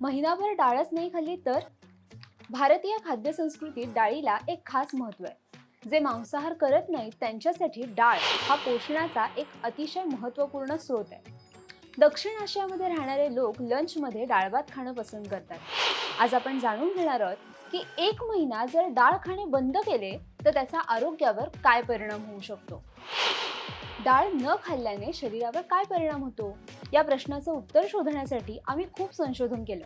महिनाभर डाळच नाही खाल्ली तर भारतीय खाद्य संस्कृतीत डाळीला एक खास महत्त्व आहे. जे मांसाहार करत नाहीत त्यांच्यासाठी डाळ हा पोषणाचा एक अतिशय महत्त्वपूर्ण स्रोत आहे. दक्षिण आशियामध्ये राहणारे लोक लंचमध्ये डाळभात खाणं पसंत करतात. आज आपण जाणून घेणार आहोत की एक महिना जर डाळ खाणे बंद केले तर त्याचा आरोग्यावर काय परिणाम होऊ शकतो? डाळ न खाल्ल्याने शरीरावर काय परिणाम होतो? या प्रश्नाचं उत्तर शोधण्यासाठी आम्ही खूप संशोधन केलं.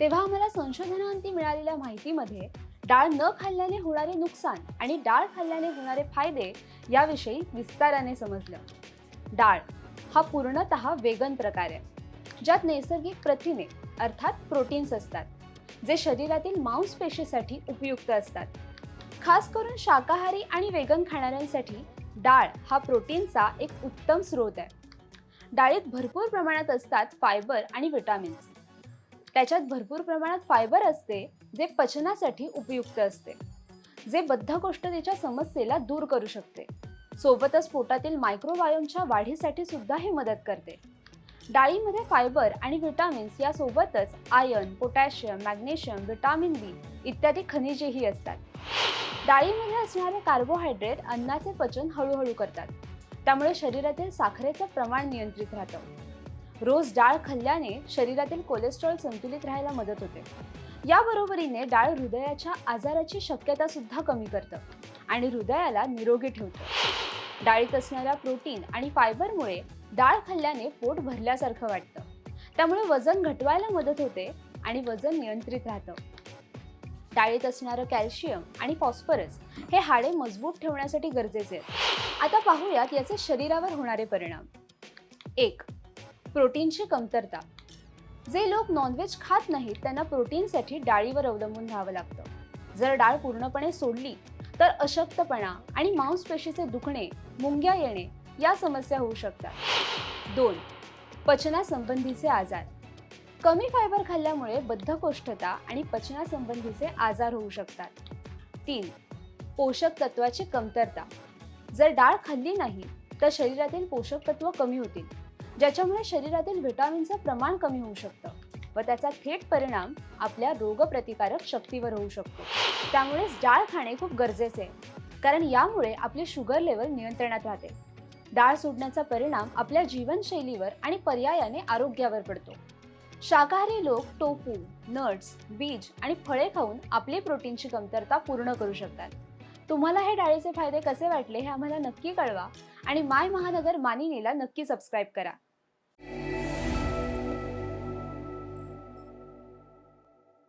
तेव्हा आम्हाला संशोधनाअंती मिळालेल्या माहितीमध्ये डाळ न खाल्ल्याने होणारे नुकसान आणि डाळ खाल्ल्याने होणारे फायदे याविषयी विस्ताराने समजलं. डाळ हा पूर्णतः वेगन प्रकार आहे ज्यात नैसर्गिक प्रथिने अर्थात प्रोटीन्स असतात जे शरीरातील मांसपेशीसाठी उपयुक्त असतात. खास करून शाकाहारी आणि वेगन खाणाऱ्यांसाठी डाळ हा प्रोटीनचा एक उत्तम स्रोत आहे. डाळीत भरपूर प्रमाणात असतात फायबर आणि विटामिन्स. त्याच्यात भरपूर प्रमाणात फायबर असते जे पचनासाठी उपयुक्त असते. जे बद्धकोष्ठतेच्या समस्येला दूर करू शकते. सोबतच पोटातील मायक्रोबायोमच्या वाढीसाठी सुद्धा हे मदत करते. डाळीमध्ये फायबर आणि व्हिटॅमिन्स यासोबतच iron potassium magnesium vitamin B इत्यादी खनिजेही असतात. डाळीमध्ये असणारे कार्बोहायड्रेट अन्नाचे पचन हळूहळू करतात. त्यामुळे शरीरातील साखरेचं प्रमाण नियंत्रित राहतं. रोज डाळ खाल्ल्याने शरीरातील कोलेस्ट्रॉल संतुलित राहायला मदत होते. याबरोबरीने डाळ हृदयाच्या आजाराची शक्यता सुद्धा कमी करतं आणि हृदयाला निरोगी ठेवतं. डाळीत असणाऱ्या प्रोटीन आणि फायबरमुळे डाळ खाल्ल्याने पोट भरल्यासारखं वाटतं. त्यामुळे वजन घटवायला मदत होते आणि वजन नियंत्रित राहतं. डाळीत असणारं कॅल्शियम आणि फॉस्फरस हे हाडे मजबूत ठेवण्यासाठी गरजेचे आहेत. आता पाहूयात याचे शरीरावर होणारे परिणाम. एक प्रोटीनची कमतरता. जे लोक नॉनव्हेज खात नाहीत त्यांना प्रोटीनसाठी डाळीवर अवलंबून राहावं लागतं. जर डाळ पूर्णपणे सोडली तर अशक्तपणा आणि मांसपेशीचे दुखणे मुंग्या येणे या समस्या होऊ शकतात. दोन पचनासंबंधीचे आजार. कमी फायबर खाल्ल्यामुळे बद्धकोष्ठता आणि पचनासंबंधीचे आजार होऊ शकतात. तीन पोषक तत्वाची कमतरता. जर डाळ खाल्ली नाही तर शरीरातील पोषक तत्व कमी होतील ज्याच्यामुळे शरीरातील व्हिटॅमिनचं प्रमाण कमी होऊ शकतं व त्याचा थेट परिणाम आपल्या रोगप्रतिकारक शक्तीवर होऊ शकतो. त्यामुळेच डाळ खाणे खूप गरजेचे आहे कारण यामुळे आपले शुगर लेवल नियंत्रणात राहते. डाळ सोडण्याचा परिणाम आपल्या जीवनशैलीवर आणि पर्यायाने आरोग्यावर पडतो. शाकाहारी लोक टोफू नट्स बीज आणि फळे खाऊन आपली प्रोटीनची कमतरता पूर्ण करू शकतात. तुम्हाला हे डाळीचे फायदे कसे वाटले हे आम्हाला नक्की कळवा आणि माय महानगर मानिनीला नक्की सबस्क्राईब करा.